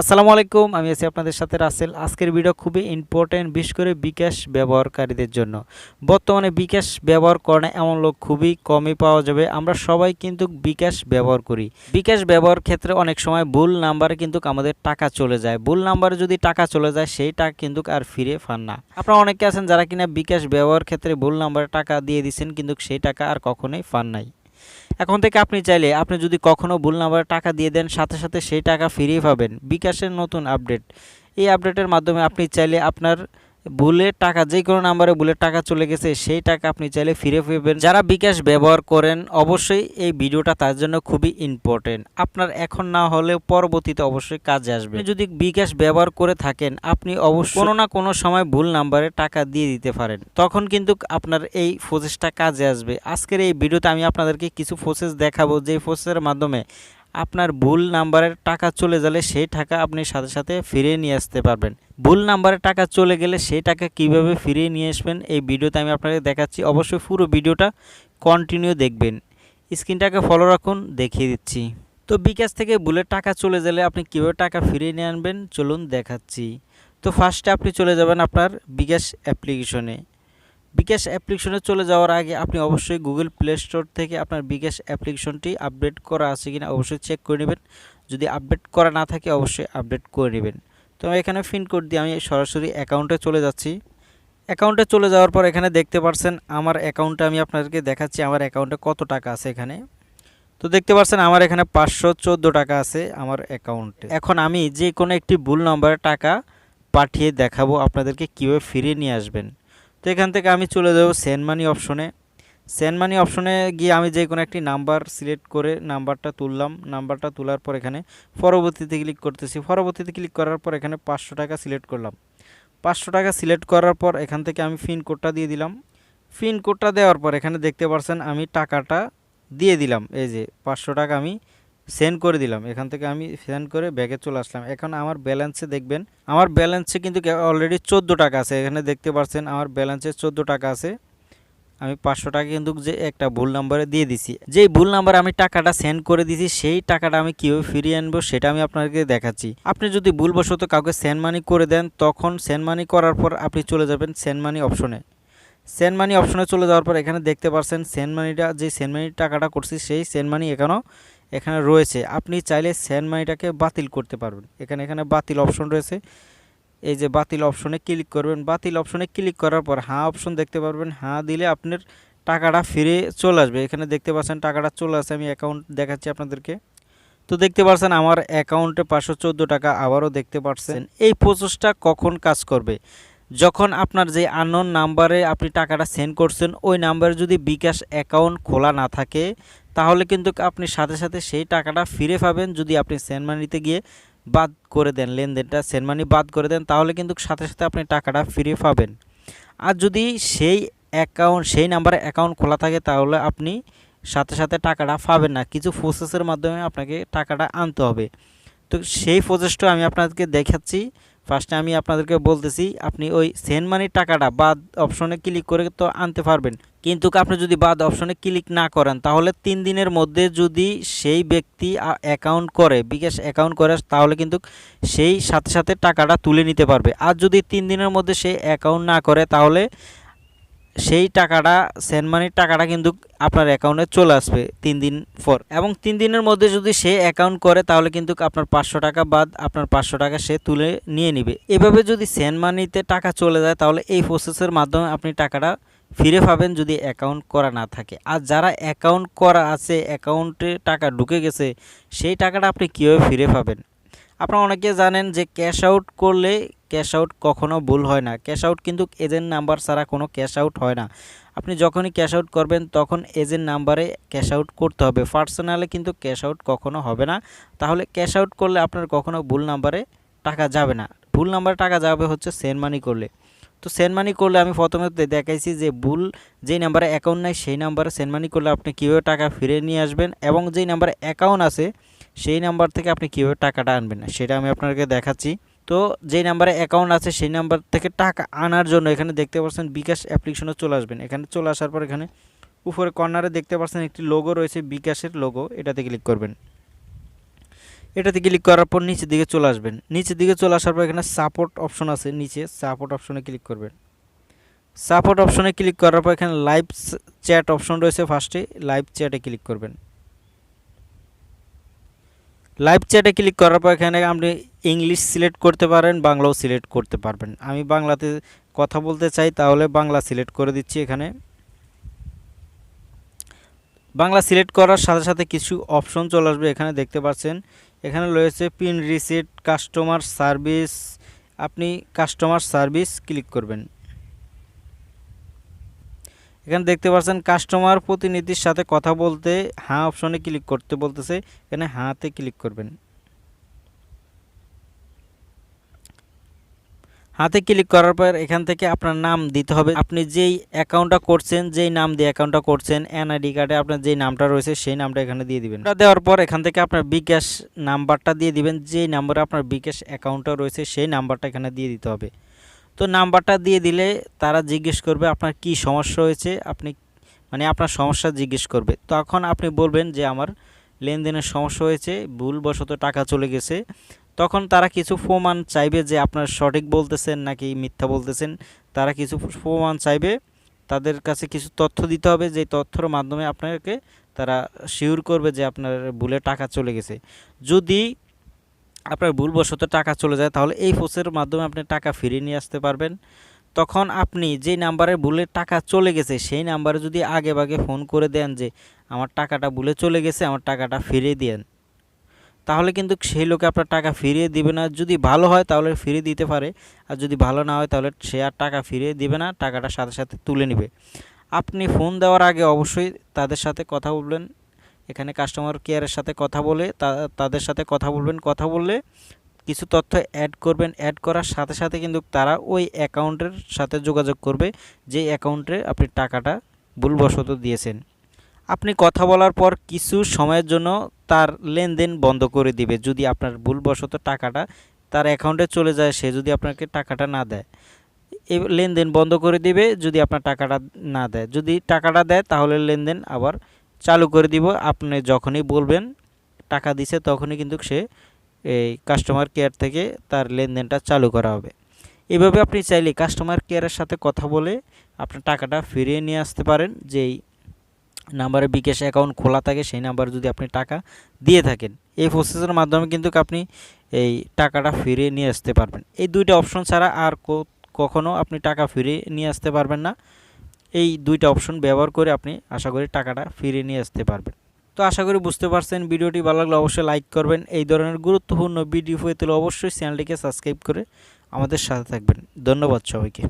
আসসালামু আলাইকুম, আমি আছি আপনাদের সাথে রাসেল। আজকের ভিডিও খুবই ইম্পর্টেন্ট বিশেষ করে বিকাশ ব্যবহারকারীদের জন্য। বর্তমানে বিকাশ ব্যবহার করে এমন লোক খুবই কমই পাওয়া যাবে। আমরা সবাই কিন্তু বিকাশ ব্যবহার করি। বিকাশ ব্যবহার ক্ষেত্রে অনেক সময় ভুল নাম্বারে কিন্তু আমাদের টাকা চলে যায়। ভুল নাম্বারে যদি টাকা চলে যায়, সেই টাকা কিন্তু আর ফিরে পান না। আপনারা অনেকে আছেন যারা কিনা বিকাশ ব্যবহার ক্ষেত্রে ভুল নাম্বারে টাকা দিয়ে দিচ্ছেন, কিন্তু সেই টাকা আর কখনোই পান নাই। এখন থেকে আপনি চাইলে আপনি যদি কখনও ভুল নাম্বারে টাকা দিয়ে দেন, সাথে সাথে সেই টাকা ফিরিয়ে পাবেন। বিকাশের নতুন আপডেট। এই আপডেটের মাধ্যমে আপনি চাইলে আপনার ভুলে টাকা, যে কোনো নাম্বারে ভুলে টাকা চলে গেছে, সেই টাকা আপনি চাইলে ফিরে পাবেন। যারা বিকাশ ব্যবহার করেন, অবশ্যই এই ভিডিওটা তার জন্য খুবই ইম্পর্টেন্ট আপনার এখন না হলেও পরবর্তীতে অবশ্যই কাজে আসবে। যদি বিকাশ ব্যবহার করে থাকেন, আপনি অবশ্যই কোনো না কোনো সময় ভুল নাম্বারে টাকা দিয়ে দিতে পারেন। তখন কিন্তু আপনার এই প্রসেসটা কাজে আসবে। আজকের এই ভিডিওতে আমি আপনাদেরকে কিছু প্রসেস দেখাবো। যে প্রসেসের মাধ্যমে আপনার ভুল নাম্বারের টাকা চলে গেলে সেই টাকা আপনি সাথে সাথে ফিরিয়ে নিয়ে আসতে পারবেন। ভুল নাম্বারে টাকা চলে গেলে সেই টাকা কীভাবে ফিরিয়ে নিয়ে আসবেন, এই ভিডিওতে আমি আপনাদের দেখাচ্ছি। অবশ্যই পুরো ভিডিওটা কন্টিনিউ দেখবেন। স্ক্রিনটাকে ফলো রাখুন, দেখিয়ে দিচ্ছি। তো বিকাশ থেকে ভুলের টাকা চলে গেলে আপনি কীভাবে টাকা ফিরিয়ে নিয়ে আনবেন, চলুন দেখাচ্ছি। তো ফার্স্টে আপনি চলে যাবেন আপনার বিকাশ অ্যাপ্লিকেশনে বিকাশ অ্যাপ্লিকেশনে চলে যাওয়ার আগে আপনি অবশ্যই গুগল প্লে স্টোর থেকে আপনার বিকাশ অ্যাপ্লিকেশনটি আপডেট করা আছে কিনা অবশ্যই চেক করে নেবেন। যদি আপডেট করা না থাকে অবশ্যই আপডেট করে নেবেন। তো আমি এখানে পিন কোড দিয়ে আমি সরাসরি অ্যাকাউন্টে চলে যাচ্ছি। অ্যাকাউন্টে চলে যাওয়ার পর এখানে দেখতে পাচ্ছেন আমার অ্যাকাউন্টে আমি আপনাদেরকে দেখাচ্ছি আমার অ্যাকাউন্টে কত টাকা আছে এখানে। তো দেখতে পাচ্ছেন আমার এখানে পাঁচশো চোদ্দ টাকা আছে আমার অ্যাকাউন্টে। এখন আমি যে কোনো একটি ভুল নম্বরে টাকা পাঠিয়ে দেখাবো, আপনাদেরকে কীভাবে ফিরিয়ে নিয়ে আসবেন। তো এখান থেকে আমি চলে যাব সেন্ড মানি অপশনে সেন্ড মানি অপশনে গিয়ে আমি যে কোনো একটি নাম্বার সিলেক্ট করে নাম্বারটা তুললাম। নাম্বারটা তোলার পর এখানে পরবর্তীতে ক্লিক করতেছি। পরবর্তীতে ক্লিক করার পর এখানে পাঁচশো টাকা সিলেক্ট করলাম। পাঁচশো টাকা সিলেক্ট করার পর এখান থেকে আমি পিন কোডটা দিয়ে দিলাম। পিন কোডটা দেওয়ার পর এখানে দেখতে পাচ্ছেন আমি টাকাটা দিয়ে দিলাম। এই যে পাঁচশো টাকা আমি সেন্ড করে দিলাম। এখান থেকে আমি সেন্ড করে ব্যাগে চলে আসলাম। এখন আমার ব্যালেন্সে দেখবেন, আমার ব্যালেন্সে কিন্তু অলরেডি চোদ্দ টাকা আছে। এখানে দেখতে পাচ্ছেন আমার ব্যালেন্সে চোদ্দ টাকা আছে। আমি পাঁচশো টাকা কিন্তু যে একটা ভুল নাম্বারে দিয়ে দিছি। যেই ভুল নাম্বারে আমি টাকাটা সেন্ড করে দিছি, সেই টাকাটা আমি কীভাবে ফিরিয়ে আনব সেটা আমি আপনাকে দেখাচ্ছি। আপনি যদি ভুলবশত কাউকে সেন্ড মানি করে দেন, তখন সেন্ড মানি করার পর আপনি চলে যাবেন সেন্ড মানি অপশনে সেন্ড মানি অপশনে চলে যাওয়ার পর এখানে দেখতে পাচ্ছেন সেন্ড মানিটা যে সেন্ড মানির টাকাটা করছি, সেই সেন্ড মানি এখানেও এখানে রয়েছে। আপনি চাইলে সেন্ড মানিটাকে বাতিল করতে পারবেন। এখানে এখানে বাতিল অপশন রয়েছে। এই যে বাতিল অপশনে ক্লিক করবেন। বাতিল অপশনে ক্লিক করার পর হ্যাঁ অপশন দেখতে পারবেন। হ্যাঁ দিলে আপনার টাকাটা ফিরে চলে আসবে। এখানে দেখতে পাচ্ছেন টাকাটা চলে আসে। আমি অ্যাকাউন্ট দেখাচ্ছি আপনাদেরকে। তো দেখতে পাচ্ছেন আমার অ্যাকাউন্টে পাঁচশো চোদ্দ টাকা আবারও দেখতে পাচ্ছেন। এই প্রসেসটা কখন কাজ করবে? যখন আপনার যে আননোন নাম্বারে আপনি টাকাটা সেন্ড করছেন, ওই নাম্বারে যদি বিকাশ অ্যাকাউন্ট খোলা না থাকে, তাহলে কিন্তু আপনি সাথে সাথে সেই টাকাটা ফিরে পাবেন যদি আপনি সেন্ড মানিতে গিয়ে বাদ করে দেন, লেনদেনটা সেন্ড মানি বাদ করে দেন, তাহলে কিন্তু সাথে সাথে আপনি টাকাটা ফিরে পাবেন। আর যদি সেই অ্যাকাউন্ট সেই নাম্বারে অ্যাকাউন্ট খোলা থাকে, তাহলে আপনি সাথে সাথে টাকাটা পাবেন না। কিছু প্রসেসের মাধ্যমে আপনাকে টাকাটা আনতে হবে। তো সেই প্রসেসটা আমি আপনাদেরকে দেখাচ্ছি। ফার্স্টে আমি আপনাদেরকে বলতেছি, আপনি ওই সেন্ড মানির টাকাটা বাদ অপশনে ক্লিক করে তো আনতে পারবেন। কিন্তু আপনি যদি বাদ অপশনে ক্লিক না করেন, তাহলে তিন দিনের মধ্যে যদি সেই ব্যক্তি অ্যাকাউন্ট করে, বিকাশ অ্যাকাউন্ট করে, তাহলে কিন্তু সেই সাথে সাথে টাকাটা তুলে নিতে পারবে। আর যদি তিন দিনের মধ্যে সেই অ্যাকাউন্ট না করে, তাহলে সেই টাকাটা সেন্ড মানির টাকাটা কিন্তু আপনার অ্যাকাউন্টে চলে আসবে তিন দিন পর। এবং তিন দিনের মধ্যে যদি সে অ্যাকাউন্ট করে, তাহলে কিন্তু আপনার পাঁচশো টাকা বাদ আপনার পাঁচশো টাকা সে তুলে নিয়ে নিবে। এভাবে যদি সেন্ড মানিতে টাকা চলে যায়, তাহলে এই প্রসেসের মাধ্যমে আপনি টাকাটা ফিরে পাবেন যদি অ্যাকাউন্ট করা না থাকে। আর যারা অ্যাকাউন্ট করা আছে অ্যাকাউন্টে টাকা ঢুকে গেছে, সেই টাকাটা আপনি কীভাবে ফিরে পাবেন? আপনারা অনেকে জানেন যে ক্যাশ আউট করলে ক্যাশ আউট কখনো ভুল হয় না। ক্যাশ আউট কিন্তু এজেন্ট নাম্বার ছাড়া কোনো ক্যাশ আউট হয় না। আপনি যখনই ক্যাশ আউট করবেন, তখন এজেন্ট নাম্বারে ক্যাশ আউট করতে হবে। পার্সোনালে কিন্তু ক্যাশ আউট কখনো হবে না। তাহলে ক্যাশ আউট করলে আপনার কখনো ভুল নাম্বারে টাকা যাবে না। ভুল নাম্বারে টাকা যাবে হচ্ছে সেন্ড মানি করলে। তো সেন্ড মানি করলে আমি প্রথমে দেখাইছি যে ভুল যেই নাম্বারে অ্যাকাউন্ট নাই, সেই নাম্বারে সেন্ড মানি করলে আপনি কীভাবে টাকা ফিরে নিয়ে আসবেন এবং যেই নাম্বারে অ্যাকাউন্ট আছে সেই নাম্বার থেকে আপনি কীভাবে টাকাটা আনবেন? সেটা আমি আপনাকে দেখাচ্ছি। তো যেই নাম্বারে অ্যাকাউন্ট আছে, সেই নাম্বার থেকে টাকা আনার জন্য এখানে দেখতে পাচ্ছেন বিকাশ অ্যাপ্লিকেশনে চলে আসবেন। এখানে চলে আসার পর এখানে উপরে কর্নারে দেখতে পাচ্ছেন একটি লোগো রয়েছে, বিকাশের লোগো এটাতে ক্লিক করবেন। এটাতে ক্লিক করার পর নিচের দিকে চলে আসবেন। নিচের দিকে চলে আসার পর এখানে সাপোর্ট অপশন আছে নিচে। সাপোর্ট অপশনে ক্লিক করবেন। সাপোর্ট অপশনে ক্লিক করার পর এখানে লাইভ চ্যাট অপশন রয়েছে ফার্স্টে লাইভ চ্যাটে ক্লিক করবেন। লাইভ চ্যাটে ক্লিক করার পর এখানে আপনি ইংলিশ সিলেক্ট করতে পারেন, বাংলাও সিলেক্ট করতে পারবেন। আমি বাংলাতে কথা বলতে চাই, তাহলে বাংলা সিলেক্ট করে দিচ্ছি এখানে। বাংলা সিলেক্ট করার সাথে সাথে কিছু অপশন চলে আসবে এখানে, দেখতে পাচ্ছেন। এখানে রয়েছে পিন রিসিট কাস্টমার সার্ভিস আপনি কাস্টমার সার্ভিস ক্লিক করবেন। এখানে দেখতে পাচ্ছেন কাস্টমার প্রতিনিধির সাথে কথা বলতে হ্যাঁ অপশনে ক্লিক করতে বলতেছে। এখানে হ্যাঁতে ক্লিক করবেন। হাতে ক্লিক করার পর এখান থেকে আপনার নাম দিতে হবে। আপনি যেই অ্যাকাউন্টটা করছেন, যেই নাম দিয়ে অ্যাকাউন্টটা করছেন এনআইডি কার্ডে আপনার যেই নামটা রয়েছে, সেই নামটা এখানে দিয়ে দিবেন। দেওয়ার পর এখান থেকে আপনার বিকাশ নাম্বারটা দিয়ে দিবেন। যেই নাম্বারে আপনার বিকাশ অ্যাকাউন্টটা রয়েছে, সেই নাম্বারটা এখানে দিয়ে দিতে হবে। তো নাম্বারটা দিয়ে দিলে তারা জিজ্ঞেস করবে আপনার কি সমস্যা হয়েছে? আপনি মানে আপনার সমস্যা জিজ্ঞেস করবে। তখন আপনি বলবেন যে আমার লেনদেনের সমস্যা হয়েছে, ভুলবশত টাকা চলে গেছে। তখন তারা কিছু প্রমাণ চাইবে যে আপনার সঠিক বলতেছেন নাকি মিথ্যা বলতেছেন। তারা কিছু প্রমাণ চাইবে, তাদের কাছে কিছু তথ্য দিতে হবে। যে তথ্যর মাধ্যমে আপনাকে তারা শিওর করবে যে আপনার ভুলে টাকা চলে গেছে। যদি আপনার ভুলবশত টাকা চলে যায়, তাহলে এই ফোর্সের মাধ্যমে আপনি টাকা ফিরিয়ে নিয়ে আসতে পারবেন। তখন আপনি যে নাম্বারে ভুলে টাকা চলে গেছে, সেই নাম্বারে যদি আগে ভাগে ফোন করে দেন যে, আমার টাকাটা ভুলে চলে গেছে, আমার টাকাটা ফিরিয়ে দেন তাহলে কিন্তু সেই লোকে আপনার টাকা ফিরিয়ে দিবে না। যদি ভালো হয় তাহলে ফিরিয়ে দিতে পারে, আর যদি ভালো না হয় তাহলে সে আর টাকা ফিরিয়ে দিবে না, টাকাটা সাথে সাথে তুলে নেবে। আপনি ফোন দেওয়ার আগে অবশ্যই তাদের সাথে কথা বলবেন। এখানে কাস্টমার কেয়ারের সাথে কথা বলে তাদের সাথে কথা বলবেন। কথা বললে কিছু তথ্য অ্যাড করবেন। অ্যাড করার সাথে সাথে কিন্তু তারা ওই অ্যাকাউন্টের সাথে যোগাযোগ করবে, যে অ্যাকাউন্টে আপনি টাকাটা ভুলবশত দিয়েছেন। আপনি কথা বলার পর কিছু সময়ের জন্য তার লেনদেন বন্ধ করে দিবে। যদি আপনার ভুলবশত টাকাটা তার অ্যাকাউন্টে চলে যায়, সে যদি আপনাকে টাকাটা না দেয় এই লেনদেন বন্ধ করে দিবে। যদি আপনার টাকাটা না দেয়, যদি টাকাটা দেয় তাহলে লেনদেন আবার চালু করে দিব। আপনি যখনই বলবেন, টাকা দিছে, তখনই কিন্তু সে এই কাস্টমার কেয়ার থেকে তার লেনদেনটা চালু করা হবে। এভাবে আপনি চাইলে কাস্টমার কেয়ারের সাথে কথা বলে আপনার টাকাটা ফিরিয়ে নিয়ে আসতে পারেন। যেই নাম্বারে বিকাশ অ্যাকাউন্ট খোলা থাকে, সেই নাম্বারে যদি আপনি টাকা দিয়ে থাকেন, এই প্রসেসের মাধ্যমে কিন্তু আপনি এই টাকাটা ফিরিয়ে নিয়ে আসতে পারবেন। এই দুইটা অপশন ছাড়া আর কখনও আপনি টাকা ফিরিয়ে নিয়ে আসতে পারবেন না। এই দুইটা অপশন ব্যবহার করে আপনি আশা করি টাকাটা ফিরে নিয়ে আসতে পারবেন। তো আশা করি বুঝতে পারছেন, ভিডিওটি ভালো লাগলে অবশ্যই লাইক করবেন। এই ধরনের গুরুত্বপূর্ণ ভিডিও পেতে অবশ্যই চ্যানেলটিকে সাবস্ক্রাইব করে আমাদের সাথে থাকবেন। ধন্যবাদ সবাইকে।